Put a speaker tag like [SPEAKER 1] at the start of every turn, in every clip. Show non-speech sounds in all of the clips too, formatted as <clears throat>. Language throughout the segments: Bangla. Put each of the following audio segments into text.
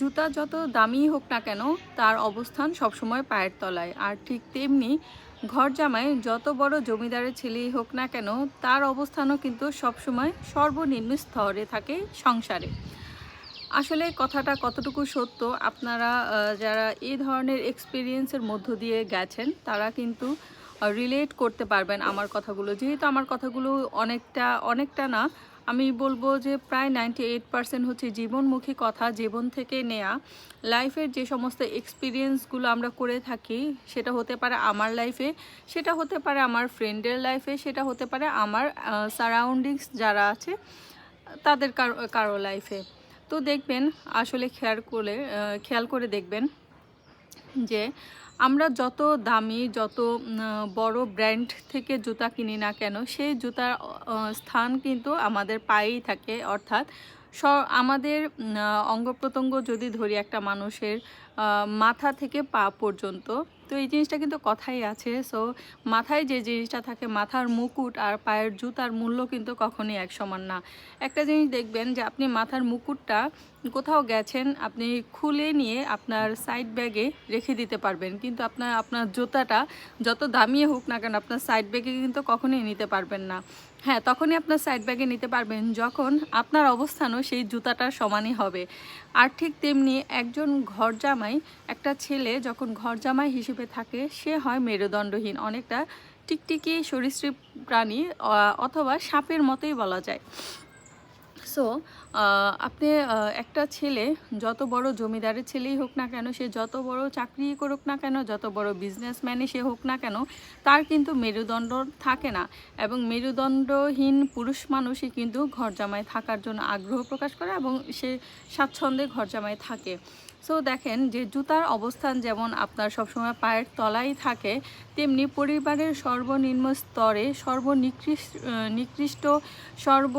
[SPEAKER 1] জুতা যত দামি হোক না কেন, তার অবস্থান সবসময় পায়ের তলায়। আর ঠিক তেমনি ঘর জামাই যত বড় জমিদারের ছেলেই হোক না কেন, তার অবস্থানও কিন্তু সবসময় সর্বনিম্ন স্তরে থাকে সংসারে। আসলে কথাটা কতটুকু সত্য, আপনারা যারা এই ধরনের এক্সপিরিয়েন্সের মধ্য দিয়ে গেছেন, তারা কিন্তু রিলেট করতে পারবেন আমার কথাগুলো। যেহেতু আমার কথাগুলো অনেকটা অনেকটা না আমি বলব যে প্রায় নাইনটি এইট পার্সেন্ট হচ্ছে জীবনমুখী কথা, জীবন থেকে নেয়া। লাইফের যে সমস্ত এক্সপিরিয়েন্সগুলো আমরা করে থাকি, সেটা হতে পারে আমার লাইফে সেটা হতে পারে আমার ফ্রেন্ডের লাইফে সেটা হতে পারে আমার সারাউন্ডিংস যারা আছে, তাদের কারও কারও লাইফে তো দেখবেন, আসলে খেয়াল করে খেয়াল করে দেখবেন যে আমরা যত দামি, যত বড় ব্র্যান্ড থেকে জুতা কিনি না কেন, সেই জুতার স্থান কিন্তু আমাদের পায়েই থাকে। অর্থাৎ স, আমাদের অঙ্গ প্রত্যঙ্গ যদি ধরি একটা মানুষের মাথা থেকে পা পর্যন্ত তো এই জিনিসটা কিন্তু কথাই আছে। সো মাথায় যে জিনিসটা থাকে, মাথার মুকুট আর পায়ের জুতার মূল্য কিন্তু কখনই এক সমান না। একটা জিনিস দেখবেন যে আপনি মাথার মুকুটটা কোথাও গেছেন, আপনি খুলে নিয়ে আপনার সাইড ব্যাগে রেখে দিতে পারবেন। কিন্তু আপনার আপনার জুতাটা যত দামি হোক না কেন, আপনার সাইড ব্যাগে কিন্তু কখনোই নিতে পারবেন না। হ্যাঁ তখনই আপনার সাইড ব্যাগে নিতে পারবেন যখন আপনার অবস্থানও সেই জুতাটার সমানই হবে। আর ঠিক তেমনি একজন ঘর জামাই একটা ছেলে যখন ঘর জামাই হিসেবে থাকে। সে হয় মেরুদণ্ডহীন, অনেকটা টিকটিকি সরীসৃপ প্রাণী অথবা সাপের মতোই বলা যায়। সো আপনি একটা ছেলে, যত বড় জমিদারের ছেলেই হোক না কেন, সে যত বড় চাকরি করুক না কেন, যত বড় বিজনেসম্যানই সে হোক না কেন, তার কিন্তু মেরুদণ্ড থাকে না। এবং মেরুদণ্ডহীন পুরুষ মানুষই কিন্তু ঘর জামায় থাকার জন্য আগ্রহ প্রকাশ করে এবং সে স্বাচ্ছন্দ্যে ঘর জামায় থাকে। সো দেখেন যে জুতার অবস্থান যেমন আপনার সবসময় পায়ের তলায় থাকে তেমনি পরিবারের সর্বনিম্ন স্তরে সর্বনিকৃষ্ট নিকৃষ্ট সর্ব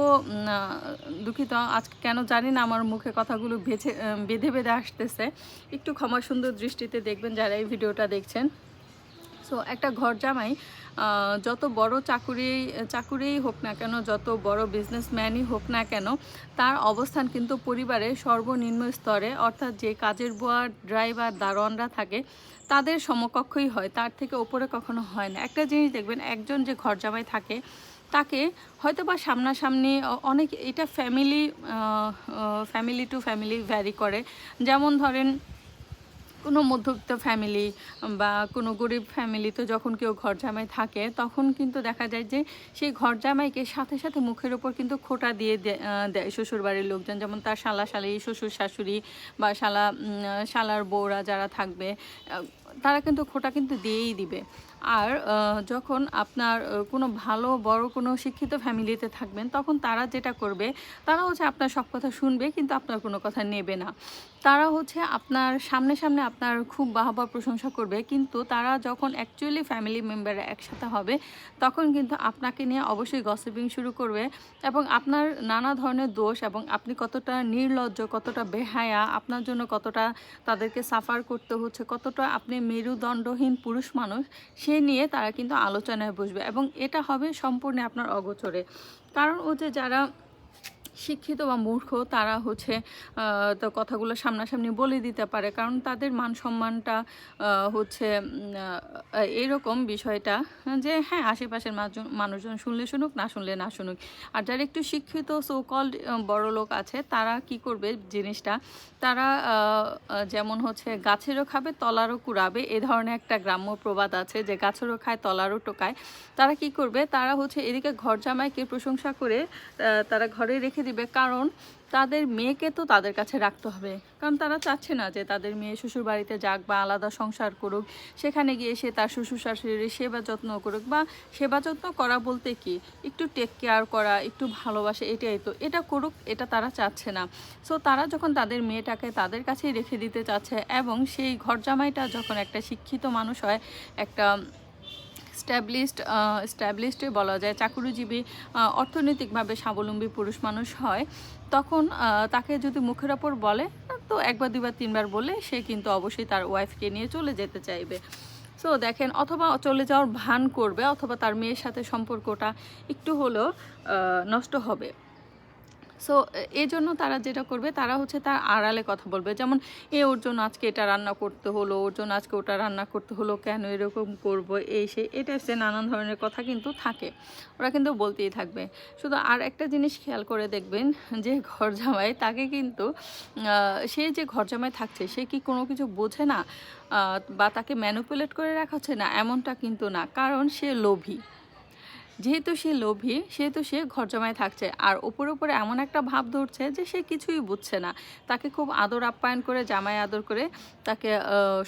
[SPEAKER 1] দুঃখিত আজকে কেন জানি না আমার মুখে কথাগুলো আহ, বেঁধে বেঁধে আসতেছে। একটু ক্ষমা সুন্দর দৃষ্টিতে দেখবেন যারা এই ভিডিওটা দেখছেন। সো একটা ঘর জামাই যত বড় চাকুরি, চাকুরিই হোক না কেন, যত বড় বিজনেসম্যানই হোক না কেন, তার অবস্থান কিন্তু পরিবারের সর্বনিম্ন স্তরে। অর্থাৎ যে কাজের বুয়া ড্রাইভার দারোয়ানরা থাকে, তাদের সমকক্ষই হয়, তার থেকে ওপরে কখনো হয় না। একটা জিনিস দেখবেন, একজন যে ঘর জামাই থাকে, তাকে হয়তো বা সামনাসামনি অনেক, এটা family family to family vary করে। যেমন ধরেন কোনো মধ্যবিত্ত ফ্যামিলি বা কোনো গরিব ফ্যামিলি তো যখন কেউ ঘর জামাই থাকে, তখন কিন্তু দেখা যায় যে সেই ঘর জামাইকে সাথে সাথে মুখের ওপর কিন্তু খোটা দিয়ে দেয় শ্বশুরবাড়ির লোকজন। যেমন তার শালা শালি, শ্বশুর শাশুড়ি বা শালা শালার বউরা যারা থাকবে তারা কিন্তু খোটা কিন্তু দিয়েই দিবে। আর যখন আপনার কোনো ভালো, বড় কোনো শিক্ষিত ফ্যামিলিতে থাকবেন, তখন তারা যেটা করবে, তারা হচ্ছে আপনার সব কথা শুনবে, কিন্তু আপনার কোনো কথা নেবে না। তারা হচ্ছে আপনার সামনে সামনে আপনার খুব বাহবা প্রশংসা করবে, কিন্তু তারা যখন অ্যাকচুয়ালি ফ্যামিলি মেম্বার একসাথে হবে, তখন কিন্তু আপনাকে নিয়ে অবশ্যই গসিপিং শুরু করবে এবং আপনার নানা ধরনের দোষ এবং আপনি কতটা নির্লজ্জ, কতটা বেহায়া, আপনার জন্য কতটা তাদেরকে সাফার করতে হচ্ছে, কতটা আপনি মেরুদণ্ডহীন পুরুষ মানুষ, সে নিয়ে তারা কিন্তু আলোচনায় বসবে এবং এটা হবে সম্পূর্ণ আপনার অগোচরে। কারণ ও যে যারা শিক্ষিত বা মূর্খ, তারা হচ্ছে তো কথাগুলো সামনাসামনি বলে দিতে পারে। কারণ তাদের মান সম্মানটা হচ্ছে এরকম বিষয়টা যে হ্যাঁ আশেপাশের মানুষজন শুনলে শুনুক, না শুনলে না শুনুক। আর যারা একটু শিক্ষিত সো কল্ড বড় লোক আছে, তারা কি করবে জিনিসটা? তারা যেমন হচ্ছে, গাছেরও খাবে, তলারও কুড়াবে। এ ধরনের একটা গ্রাম্য প্রবাদ আছে যে গাছেরও খায়, তলারও টোকায়। তারা কি করবে? তারা হচ্ছে, এদিকে ঘর জামাইকে প্রশংসা করে তারা ঘরে রেখে দিবে, কারণ তাদের মেয়েকে তো তাদের কাছে রাখতে হবে। কারণ তারা চাচ্ছে না যে তাদের মেয়ে শ্বশুর বাড়িতে যাক বা আলাদা সংসার করুক, সেখানে গিয়ে সে তার শ্বশুর শাশুড়ির সেবা যত্ন করুক বা সেবা যত্ন করা বলতে কি? একটু টেক কেয়ার করা, একটু ভালোবাসা, এটাই তো। এটা করুক, এটা তারা চাচ্ছে না। সো তারা যখন তাদের মেয়েটাকে তাদের কাছেই রেখে দিতে চাচ্ছে এবং সেই ঘর জামাইটা যখন একটা শিক্ষিত মানুষ হয়, একটা স্ট্যাবলিশড স্ট্যাবলিশডে বলা যায়, চাকুরিজীবী অর্থনৈতিকভাবে স্বাবলম্বী পুরুষ মানুষ হয়। তখন তাকে যদি মুখের ওপর বলে, তো একবার দুবার তিনবার বলে সে কিন্তু অবশ্যই তার ওয়াইফকে নিয়ে চলে যেতে চাইবে। সো দেখেন, অথবা চলে যাওয়ার ভান করবে, অথবা তার মেয়ের সাথে সম্পর্কটা একটু হলেও নষ্ট হবে। সো এই জন্য তারা যেটা করবে, তারা হচ্ছে তার আড়ালে কথা বলবে। যেমন, এ, ওর জন্য আজকে এটা রান্না করতে হলো, ওর জন্য আজকে ওটা রান্না করতে হলো, কেন এরকম করব, এই সে এই টাইপসের নানান ধরনের কথা কিন্তু থাকে। ওরা কিন্তু বলতেই থাকবে। শুধু আর একটা জিনিস খেয়াল করে দেখবেন, যে ঘর জামাই তাকে কিন্তু সে যে ঘর জামাই থাকছে, সে কি কোনো কিছু বোঝে না বা তাকে ম্যানুপুলেট করে রাখা হচ্ছে না, এমনটা কিন্তু না। কারণ সে লোভী। যেহেতু সে লোভী, সেহেতু সে ঘর জমায় থাকছে। আর উপরে উপরে এমন একটা ভাব ধরছে যে সে কিছুই বুঝছে না। তাকে খুব আদর আপ্যায়ন করে, জামাই আদর করে তাকে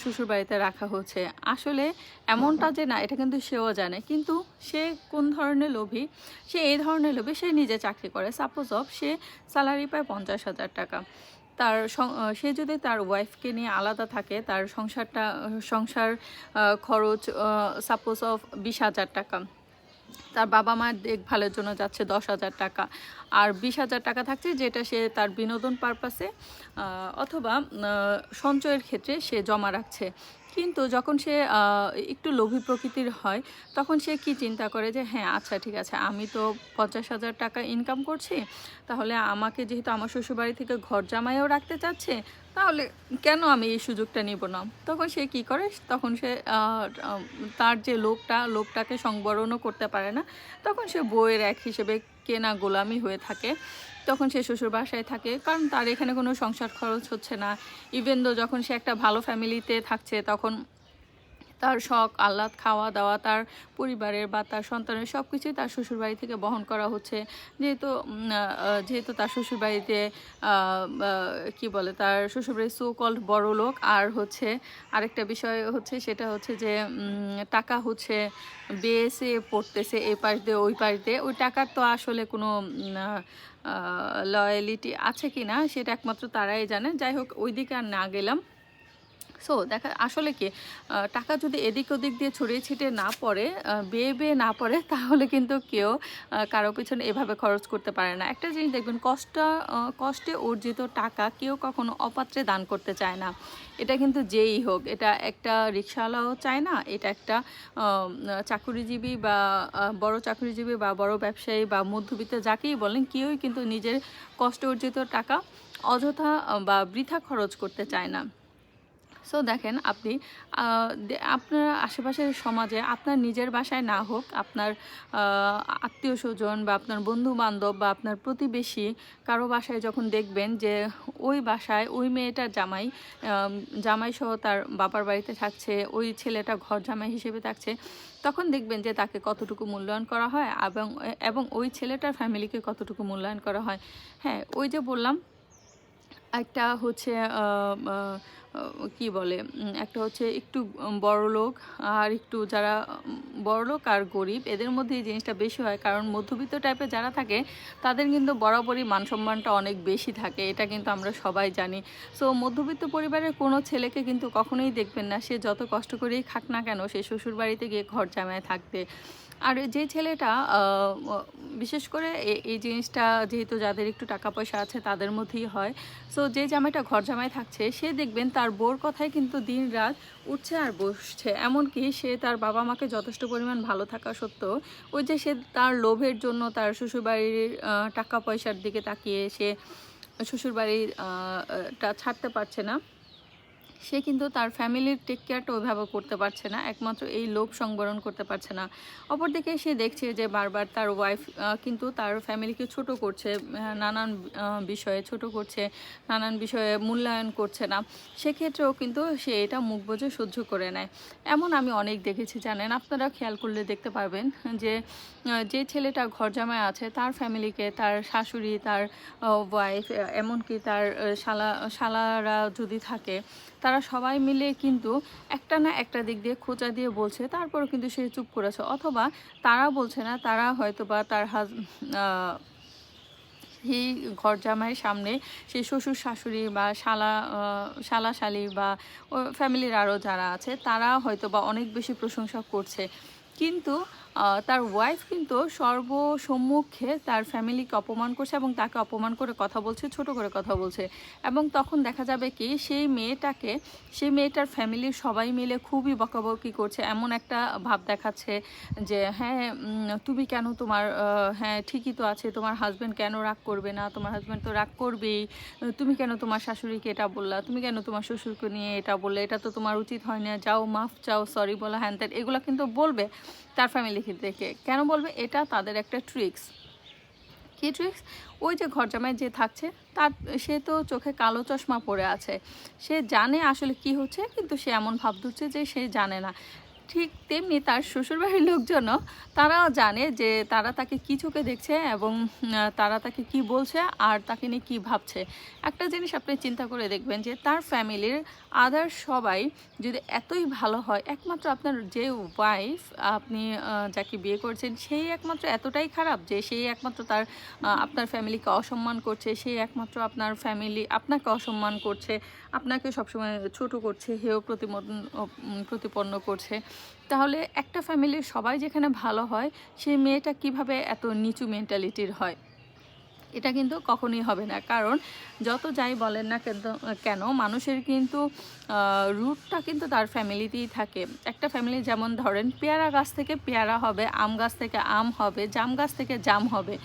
[SPEAKER 1] শ্বশুর বাড়িতে রাখা হচ্ছে। আসলে এমনটা যে না, এটা কিন্তু সেও জানে। কিন্তু সে কোন ধরনের লোভী? সে এই ধরনের লোভী, সে নিজে চাকরি করে। সাপোজ অফ সে স্যালারি পায় পঞ্চাশ হাজার টাকা। তার সে যদি তার ওয়াইফকে নিয়ে আলাদা থাকে, তার সংসারটা, সংসার খরচ সাপোজ অফ বিশ হাজার টাকা। তার বাবা মায়ের দেখভালের জন্য যাচ্ছে দশ হাজার টাকা। আর বিশ হাজার টাকা থাকছে যেটা সে তার বিনোদন পারপাসে অথবা সঞ্চয়ের ক্ষেত্রে সে জমা রাখছে। কিন্তু যখন সে একটু লোভী প্রকৃতির হয়, তখন সে কি চিন্তা করে যে হ্যাঁ আচ্ছা ঠিক আছে, আমি তো পঞ্চাশ হাজার টাকা ইনকাম করছি, তাহলে আমাকে যেহেতু আমার শ্বশুরবাড়ি থেকে ঘর জামাইও রাখতে চাচ্ছে তাহলে কেন আমি এই সুযোগটা নিব না? তখন সে কি করে? তখন সে তার যে লোকটা, লোকটাকে সংবরণও করতে পারে না। তখন সে বইয়ের এক হিসেবে কেনা গোলামি হয়ে থাকে। তখন সে শ্বশুর বাসায় থাকে। কারণ তার এখানে কোনো সংসার খরচ হচ্ছে না। ইভেন দো যখন সে একটা ভালো ফ্যামিলিতে থাকছে, তখন তার শখ, আহ্লাদ খাওয়া দাওয়া তার পরিবারের বা তার সন্তানের সব কিছুই তার শ্বশুরবাড়ি থেকে বহন করা হচ্ছে। যেহেতু যেহেতু তার শ্বশুরবাড়িতে কি বলে, তার শ্বশুরবাড়ির সো কল্ড বড় লোক। আর হচ্ছে, আরেকটা বিষয় হচ্ছে, সেটা হচ্ছে যে টাকা হচ্ছে, বেসে পড়তেছে এই পাশ দিয়ে, ওই পাশ দিয়ে। ওই টাকার তো আসলে কোনো লয়ালিটি আছে কি না সেটা একমাত্র তারাই জানে। যাই হোক ওই দিকে আর না গেলাম। সো দেখা, আসলে কি টাকা যদি এদিক ওদিক দিয়ে ছড়িয়ে ছিটিয়ে না পড়ে বেয়ে বেয়ে না পড়ে, <laughs> তাহলে কিন্তু কেউ কারও পিছনে এভাবে খরচ করতে পারে না। একটা জিনিস দেখবেন, কষ্ট কষ্টে অর্জিত টাকা কেউ কখনো অপাত্রে দান করতে চায় না। এটা কিন্তু যেই হোক, এটা একটা রিক্সাওয়ালাও চায় না, এটা একটা চাকুরিজীবী বা বড় চাকুরিজীবী বা বড় ব্যবসায়ী বা মধ্যবিত্ত যাকেই বলেন, কেউই কিন্তু নিজের কষ্ট অর্জিত টাকা অযথা বা বৃথা খরচ করতে চায় না। সো দেখেন আপনি আপনার আশেপাশের সমাজে আপনার নিজের বাসায় না হোক, আপনার আত্মীয় স্বজন বা আপনার বন্ধু বান্ধব বা আপনার প্রতিবেশী কারও বাসায় যখন দেখবেন যে ওই বাসায় ওই মেয়েটার জামাই জামাই সহ তার বাবার বাড়িতে থাকছে, ওই ছেলেটা ঘর জামাই হিসেবে থাকছে, তখন দেখবেন যে তাকে কতটুকু মূল্যায়ন করা হয় এবং এবং ওই ছেলেটার ফ্যামিলিকে কতটুকু মূল্যায়ন করা হয়। হ্যাঁ ওই যে বললাম, একটা হচ্ছে কি বলে একটা হচ্ছে একটু বড় লোক আর একটু যারা বড় লোক আর গরিব, এদের মধ্যে এই জিনিসটা বেশি হয়। কারণ মধ্যবিত্ত টাইপের যারা থাকে, তাদের কিন্তু বরাবরই মান সম্মানটা অনেক বেশি থাকে, এটা কিন্তু আমরা সবাই জানি। সো মধ্যবিত্ত পরিবারের কোনো ছেলেকে কিন্তু কখনোই দেখবেন না, সে যত কষ্ট করেই খাক না কেন, সে শ্বশুর বাড়িতে গিয়ে ঘর জামায় থাকবে। আর যে ছেলেটা বিশেষ করে এই জিনিসটা যেহেতু যাদের একটু টাকা পয়সা আছে, তাদের মধ্যেই হয়। সো যে জামাইটা ঘর জামাই থাকছে, সে দেখবেন তার বোর কথায় কিন্তু দিন রাত উঠছে আর বসছে। এমনকি সে তার বাবা মাকে যথেষ্ট পরিমাণ ভালো থাকা সত্ত্বেও ওই যে সে তার লোভের জন্য তার শ্বশুরবাড়ির টাকা পয়সার দিকে তাকিয়ে সে শ্বশুরবাড়ির আহ, আহ, টা ছাড়তে পারছে না। সে কিন্তু তার ফ্যামিলির টেক কেয়ারটা ওইভাবে করতে পারছে না, একমাত্র এই লোভ সংবরণ করতে পারছে না। অপরদিকে সে দেখছে যে বারবার তার ওয়াইফ কিন্তু তার ফ্যামিলিকে ছোট করছে নানান বিষয়ে ছোট করছে, নানান বিষয়ে মূল্যায়ন করছে না। সেক্ষেত্রেও কিন্তু সে এটা মুখ বোঝে সহ্য করে নেয়। এমন আমি অনেক দেখেছি, জানেন? আপনারা খেয়াল করলে দেখতে পারবেন যে যে ছেলেটা ঘর জামায় আছে, তার ফ্যামিলিকে, তার শাশুড়ি, তার ওয়াইফ এমনকি তার শালা, শালারা যদি থাকে তারা সবাই মিলে কিন্তু একটা না একটা দিক দিয়ে খোঁচা দিয়ে বলছে, তারপরও কিন্তু সে চুপ করেছে অথবা তারা বলছে না, তারা হয়তো বা তার হাজ সেই ঘর জামাইয়ের সামনে সেই শ্বশুর শাশুড়ি বা শালা শালা শালি বা ফ্যামিলির আরও যারা আছে, তারা হয়তো বা অনেক বেশি প্রশংসা করছে। কিন্তু তার ওয়াইফ কিন্তু সর্বসম্মুখে তার ফ্যামিলিকে অপমান করছে এবং তাকে অপমান করে কথা বলছে, ছোট করে কথা বলছে। এবং তখন দেখা যাবে কি, সেই মেয়েটাকে, সেই মেয়েটার ফ্যামিলির সবাই মিলে খুবই বকাবকি করছে। এমন একটা ভাব দেখাচ্ছে যে হ্যাঁ তুমি কেন তোমার হ্যাঁ ঠিকই তো আছে, তোমার হাজব্যান্ড কেন রাগ করবে না? তোমার হাজব্যান্ড তো রাগ করবেই। তুমি কেন তোমার শাশুড়িকে এটা বললা? তুমি কেন তোমার শ্বশুরকে নিয়ে এটা বললে? এটা তো তোমার উচিত হয় না। যাও, মাফ চাও সরি বলা, হ্যান ত্যান। এগুলো কিন্তু বলবে তার ফ্যামিলি থেকে কেন বলবে? এটা তাদের একটা ট্রিক্স কি ট্রিক্স ওই যে ঘর জামাই যে থাকছে, তার, সে তো চোখে কালো চশমা পরে আছে। সে জানে আসলে কি হচ্ছে, কিন্তু সে এমন ভাব ধরছে যে সে জানে না। ঠিক তেমনি তার শ্বশুরবাড়ির লোকজনও, তারাও জানে যে তারা তাকে কি চোখে দেখছে এবং তারা তাকে কি বলছে আর তাকে নিয়ে কী ভাবছে। একটা জিনিস আপনি চিন্তা করে দেখবেন যে তার ফ্যামিলির আদার সবাই যদি এতই ভালো হয়, একমাত্র আপনার যে ওয়াইফ আপনি যাকে বিয়ে করছেন, সেই একমাত্র এতটাই খারাপ যে সেই একমাত্র তার আপনার ফ্যামিলিকে অসম্মান করছে, সেই একমাত্র আপনার ফ্যামিলি আপনাকে অসম্মান করছে, আপনাকে সবসময় ছোট করছে, হেয় প্রতিমন প্রতিপন্ন করছে। তাহলে একটা ফ্যামিলির সবাই যেখানে ভালো হয়, সেই মেয়েটা কীভাবে এত নিচু মেন্টালিটির হয়? এটা কিন্তু কখনোই হবে না। কারণ যত যাই বলেন না কেন মানুষের কিন্তু রুটটা কিন্তু তার ফ্যামিলিতেই থাকে। একটা ফ্যামিলি যেমন ধরেন, পেয়ারা গাছ থেকে পেয়ারা হবে, আম গাছ থেকে আম হবে, জাম গাছ থেকে জাম হবে।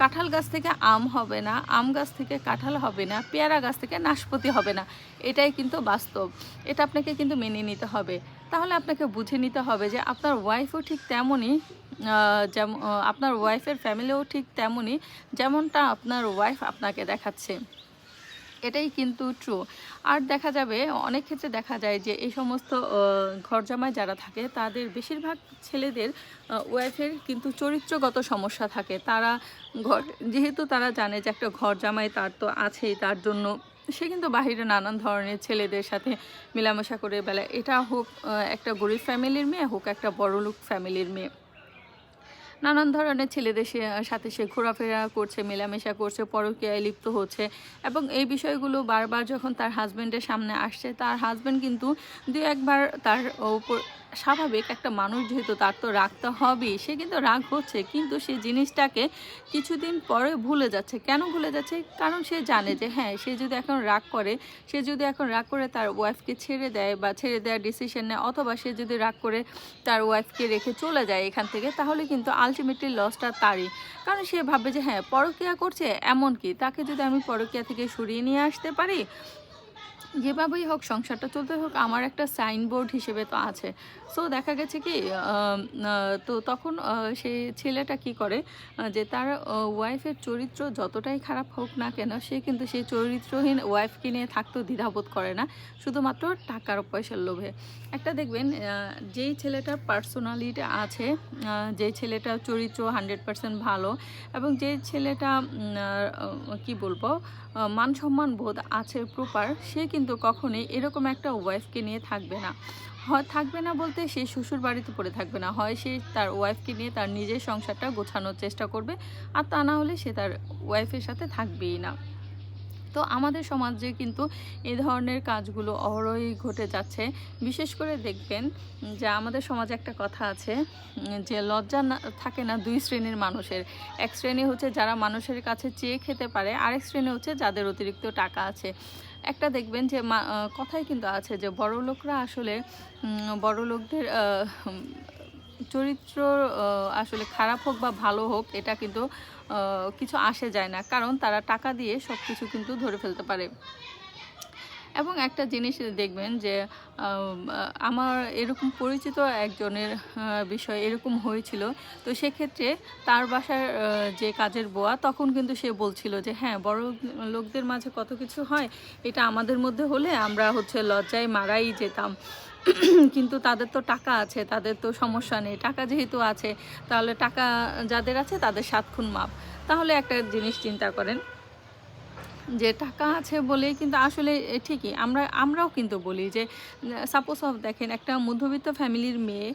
[SPEAKER 1] কাঁঠাল গাছ থেকে আম হবে না, আম গাছ থেকে কাঁঠাল হবে না, পেয়ারা গাছ থেকে নাশপাতি হবে না। এটাই কিন্তু বাস্তব। এটা আপনাকে কিন্তু মেনে নিতে হবে। তাহলে আপনাকে বুঝে নিতে হবে যে আপনার ওয়াইফও ঠিক তেমনই যেমন আপনার ওয়াইফের ফ্যামিলিও ঠিক তেমনই যেমনটা আপনার ওয়াইফ আপনাকে দেখাচ্ছে। এটাই কিন্তু ট্রু আর দেখা যাবে অনেক ক্ষেত্রে দেখা যায় যে এই সমস্ত আহ, ঘর জামাই যারা থাকে তাদের বেশিরভাগ ছেলেদের ওয়াইফের কিন্তু চরিত্রগত সমস্যা থাকে। তারা ঘর যেহেতু তারা জানে যে একটা ঘর জামাই তার তো আছেই তার জন্য সে কিন্তু বাহিরে নানান ধরনের ছেলেদের সাথে মেলামেশা করে বেলা এটা হোক একটা গরিব ফ্যামিলির মেয়ে হোক, একটা বড়লোক ফ্যামিলির মেয়ে। নানান ধরনের ছেলেদের সাথে সে ঘোরাফেরা করছে, মেলামেশা করছে, পরকীয়ায় লিপ্ত হচ্ছে এবং এই বিষয়গুলো বারবার যখন তার হাজব্যান্ডের সামনে আসছে, তার হাজব্যান্ড কিন্তু দু একবার তার ওপর, স্বাভাবিক একটা মানুষ যেহেতু তার তো রাগ তো হবেই, সে কিন্তু রাগ হচ্ছে, কিন্তু সে জিনিসটাকে কিছুদিন পরে ভুলে যাচ্ছে। কেন ভুলে যাচ্ছে? কারণ সে জানে যে হ্যাঁ সে যদি এখন রাগ করে, সে যদি এখন রাগ করে তার ওয়াইফকে ছেড়ে দেয় বা ছেড়ে দেওয়ার ডিসিশন নেয়, অথবা সে যদি রাগ করে তার ওয়াইফকে রেখে চলে যায় এখান থেকে, তাহলে কিন্তু আলটিমেটলি লসটা তারই। কারণ সে ভাবে যে হ্যাঁ পরকিয়া করছে এমন কি? তাকে যদি আমি পরকিয়া থেকে সরিয়ে নিয়ে আসতে পারি যেভাবেই হোক সংসারটা চলতে হোক আমার একটা সাইনবোর্ড হিসেবে তো আছে। সো দেখা গেছে কি তো তখন সে ছেলেটা কি করে যে তার ওয়াইফের চরিত্র যতটাই খারাপ হোক না কেন সে কিন্তু সেই চরিত্রহীন ওয়াইফকে নিয়ে থাকতেও দ্বিধাবোধ করে না শুধুমাত্র টাকার পয়সার লোভে। একটা দেখবেন যেই ছেলেটার পার্সোনালিটি আছে আহ, যেই ছেলেটার চরিত্র হান্ড্রেড পার্সেন্ট ভালো এবং যে ছেলেটা কি বলব মান সম্মান বোধ আছে প্রপার সে কিন্তু কখনোই এরকম একটা ওয়াইফকে নিয়ে থাকবে না। হয় থাকবে না বলতে সে শ্বশুর বাড়িতে পড়ে থাকবে না, হয় সে তার ওয়াইফকে নিয়ে তার নিজের সংসারটা গোছানোর চেষ্টা করবে, আর তা না হলে সে তার ওয়াইফের সাথে থাকবেই না। তো আমাদের সমাজে কিন্তু এ ধরনের কাজগুলো অহরহই ঘটে যাচ্ছে। বিশেষ করে দেখবেন যে আমাদের সমাজে একটা কথা আছে, যে লজ্জা না, থাকে না দুই শ্রেণির মানুষের। এক শ্রেণি হচ্ছে যারা মানুষের কাছে চেয়ে খেতে পারে, আরেক শ্রেণি হচ্ছে যাদের অতিরিক্ত টাকা আছে। একটা দেখবেন যে কথাই কিন্তু আছে যে বড় লোকরা আসলে বড় লোকদের চরিত্র আসলে খারাপ হোক বা ভালো হোক, এটা কিন্তু কিছু আসে যায় না। কারণ তারা টাকা দিয়ে সব কিছু কিন্তু ধরে ফেলতে পারে। এবং একটা জিনিস দেখবেন যে আমার এরকম পরিচিত একজনের বিষয় এরকম হয়েছিল। তো সেক্ষেত্রে তার বাসার যে কাজের বোয়া, তখন কিন্তু সে বলছিল যে হ্যাঁ বড় লোকদের মাঝে কত কিছু হয়, এটা আমাদের মধ্যে হলে আমরা হচ্ছে লজ্জায় মারাই যেতাম। <clears throat> কিন্তু তাদের তো টাকা আছে, তাদের তো সমস্যা নেই। টাকা যেহেতু আছে, তাহলে টাকা যাদের আছে তাদের সাত খুন মাপ। তাহলে একটা জিনিস চিন্তা করেন যে টাকা আছে বলে কিন্তু আসলে ঠিকই, আমরা, আমরাও কিন্তু বলি যে সাপোজ অফ দেখেন, একটা মধ্যবিত্ত ফ্যামিলির মেয়ে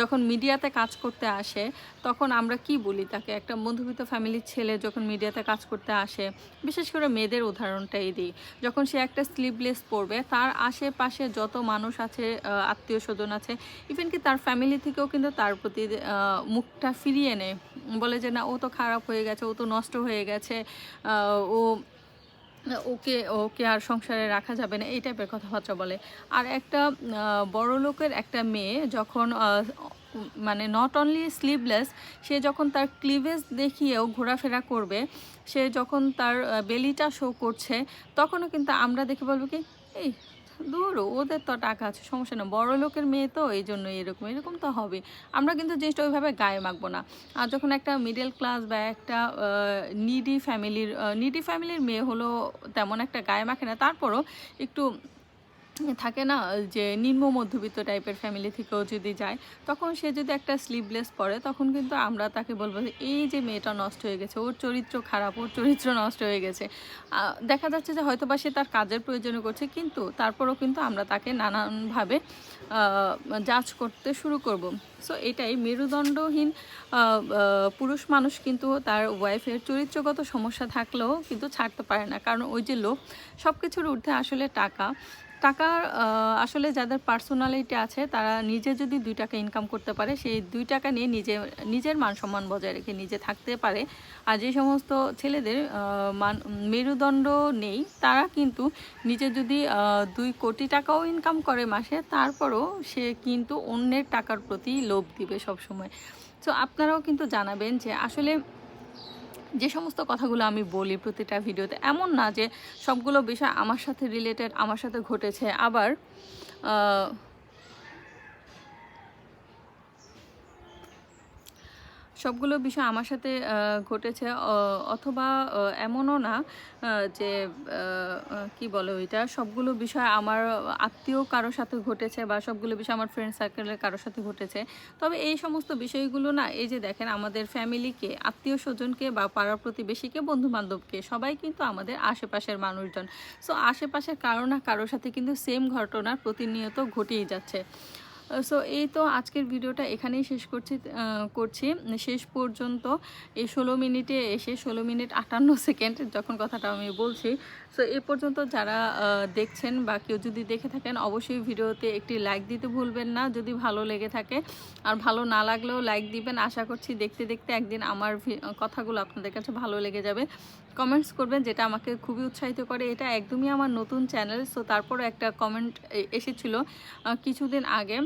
[SPEAKER 1] যখন মিডিয়াতে কাজ করতে আসে, তখন আমরা কি বলি তাকে? একটা মধ্যবিত্ত ফ্যামিলির ছেলে যখন মিডিয়াতে কাজ করতে আসে, বিশেষ করে মেয়েদের উদাহরণটাই দিই, যখন সে একটা স্লিভলেস পরবে, তার আশেপাশে যত মানুষ আছে আত্মীয় স্বজন আছে ইভেন কি তার ফ্যামিলি থেকেও কিন্তু তার প্রতি মুখটা ফিরিয়ে নেয়, বলে যে না, ও তো খারাপ হয়ে গেছে, ও তো নষ্ট হয়ে গেছে ও ওকে ওকে আর সংসারে রাখা যাবে না, এই টাইপের কথাবার্তা বলে। আর একটা বড় লোকের একটা মেয়ে যখন মানে নট অনলি স্লিভলেস সে যখন তার ক্লিভেজ দেখিয়েও ঘোরাফেরা করবে, সে যখন তার বেলিটা শো করছে, তখনও কিন্তু আমরা দেখে বলব কি, এই দূর, ওদের তো টাকা আছে, সমস্যা না বড় লোকের মেয়ে তো, এই জন্য এরকম এরকম তো হবে। আমরা কিন্তু জিনিসটা ওইভাবে গায়ে মাখবো না। আর যখন একটা মিডল ক্লাস বা একটা নিডি ফ্যামিলির নিডি ফ্যামিলির মেয়ে হলো, তেমন একটা গায়ে মাখে না। তারপরও একটু থাকে না যে নিম্ন মধ্যবিত্ত টাইপের ফ্যামিলি থেকেও যদি যায়, তখন সে যদি একটা স্লিভলেস পরে, তখন কিন্তু আমরা তাকে বলব যে, এই যে মেয়েটা নষ্ট হয়ে গেছে, ওর চরিত্র খারাপ, ওর চরিত্র নষ্ট হয়ে গেছে। দেখা যাচ্ছে যে হয়তো বা সে তার কাজের প্রয়োজনে করছে, কিন্তু তারপরও কিন্তু আমরা তাকে নানানভাবে জাজ করতে শুরু করব। সো এটাই মেরুদণ্ডহীন পুরুষ মানুষ কিন্তু তার ওয়াইফের চরিত্রগত সমস্যা থাকলেও কিন্তু ছাড়তে পারে না। কারণ ওই যে লোক সব কিছুর ঊর্ধ্বে আসলে টাকা। আহ, আসলে যাদের পার্সোনালিটি আছে তারা নিজে যদি দুই টাকা ইনকাম করতে পারে সেই দুই টাকা নিয়ে নিজে নিজের মান সম্মান বজায় রেখে নিজে থাকতে পারে। আর যে সমস্ত ছেলেদের মান মেরুদণ্ড নেই তারা কিন্তু নিজে যদি দুই কোটি টাকাও ইনকাম করে মাসে তারপরও সে কিন্তু অন্যের টাকার প্রতি লোভ দিবে সবসময়। তো আপনারাও কিন্তু জানাবেন যে আসলে যে সমস্ত কথাগুলো আমি বলি প্রতিটা ভিডিওতে, এমন না যে সবগুলো বিষয় আমার সাথে রিলেটেড আমার সাথে ঘটেছে। আবার সবগুলো বিষয় আমার সাথে ঘটেছে অথবা এমনও না যে কি বলো এটা সবগুলো বিষয় আমার আত্মীয় কারোর সাথে ঘটেছে বা সবগুলো বিষয় আমার ফ্রেন্ড সার্কেলের কারোর সাথে ঘটেছে। তবে এই সমস্ত বিষয়গুলো না, এই যে দেখেন আমাদের ফ্যামিলিকে আত্মীয় স্বজনকে বা পাড়া প্রতিবেশীকে বন্ধু বান্ধবকে সবাই কিন্তু আমাদের আশেপাশের মানুষজন। সো আশেপাশের কারও না কারোর সাথে কিন্তু সেম ঘটনা প্রতিনিয়ত ঘটেই যাচ্ছে। সো এই তো আজকের ভিডিওটা এখানেই শেষ করছি করছি। শেষ পর্যন্ত এই ষোলো মিনিটে এসে ষোলো মিনিট আটান্ন সেকেন্ড যখন কথাটা আমি বলছি সো এ পর্যন্ত যারা দেখছেন বা কেউ যদি দেখে থাকেন, অবশ্যই ভিডিওতে একটি লাইক দিতে ভুলবেন না। যদি ভালো লেগে থাকে আর ভালো না লাগলেও লাইক দিবেন। আশা করছি দেখতে দেখতে একদিন আমার কথাগুলো আপনাদের কাছে ভালো লেগে যাবে। কমেন্টস করবেন, যেটা আমাকে খুবই উৎসাহিত করে। এটা একদমই আমার নতুন চ্যানেল সো তারপরও একটা কমেন্ট এসেছিল কিছুদিন আগে।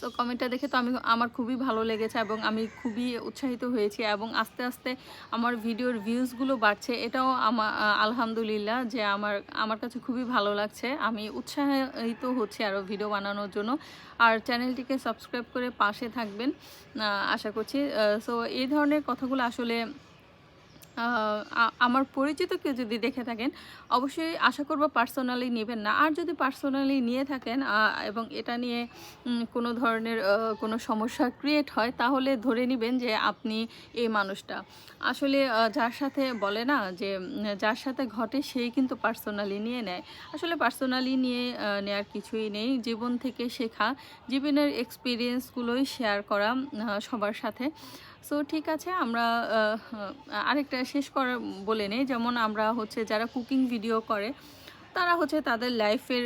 [SPEAKER 1] তো কমেন্টটা দেখে তো আমি আমার খুবই ভালো লেগেছে এবং আমি খুবই উৎসাহিত হয়েছি এবং আস্তে আস্তে আমার ভিডিওর ভিউজগুলো বাড়ছে। এটাও আমার আলহামদুলিল্লাহ যে আমার আমার কাছে খুবই ভালো লাগছে। আমি উৎসাহিত হচ্ছি আরও ভিডিও বানানোর জন্য। আর চ্যানেলটিকে সাবস্ক্রাইব করে পাশে থাকবেন আশা করছি। সো এই ধরনের কথাগুলো আসলে আমার পরিচিত কেউ যদি দেখে থাকেন, অবশ্যই আশা করব পার্সোনালি নেবেন না। আর যদি পার্সোনালি নিয়ে থাকেন এবং এটা নিয়ে কোনো ধরনের কোনো সমস্যা ক্রিয়েট হয়, তাহলে ধরে নেবেন যে আপনি এই মানুষটা। আসলে যার সাথে বলে না যে যার সাথে ঘটে সেই কিন্তু পার্সোনালি নিয়ে নেয়। আসলে পার্সোনালি নিয়ে নেয়ার কিছুই নেই। জীবন থেকে শেখা, জীবনের এক্সপিরিয়েন্সগুলোই শেয়ার করা সবার সাথে। সো ঠিক আছে, আমরা আরেকটা শেষ করে বলে নেই। যেমন আমরা হচ্ছে যারা কুকিং ভিডিও করে, তারা হচ্ছে তাদের লাইফের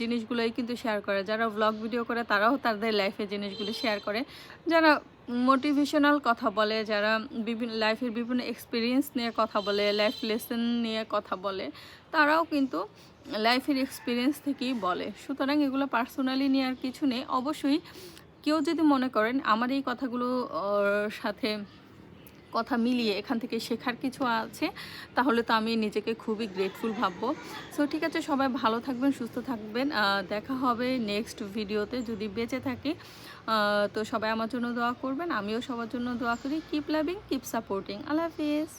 [SPEAKER 1] জিনিসগুলোই কিন্তু শেয়ার করে। যারা ব্লগ ভিডিও করে, তারাও তাদের লাইফের জিনিসগুলো শেয়ার করে। যারা মোটিভেশনাল কথা বলে, যারা বিভিন্ন লাইফের বিভিন্ন এক্সপিরিয়েন্স নিয়ে কথা বলে লাইফ লেসন নিয়ে কথা বলে, তারাও কিন্তু লাইফের এক্সপিরিয়েন্স থেকেই বলে। সুতরাং এগুলো পার্সোনালি নেওয়ার কিছু নেই। অবশ্যই কেউ যদি মনে করেন আমার এই কথাগুলো সাথে কথা মিলিয়ে এখান থেকে শেখার কিছু আছে, তাহলে তো আমি নিজেকে খুবই গ্রেটফুল ভাববো। সো ঠিক আছে, সবাই ভালো থাকবেন, সুস্থ থাকবেন। দেখা হবে নেক্সট ভিডিওতে যদি বেঁচে থাকি। তো সবাই আমার জন্য দোয়া করবেন, আমিও সবার জন্য দোয়া করি। কিপ লাভিং কিপ সাপোর্টিং আল্লাহ হাফিজ।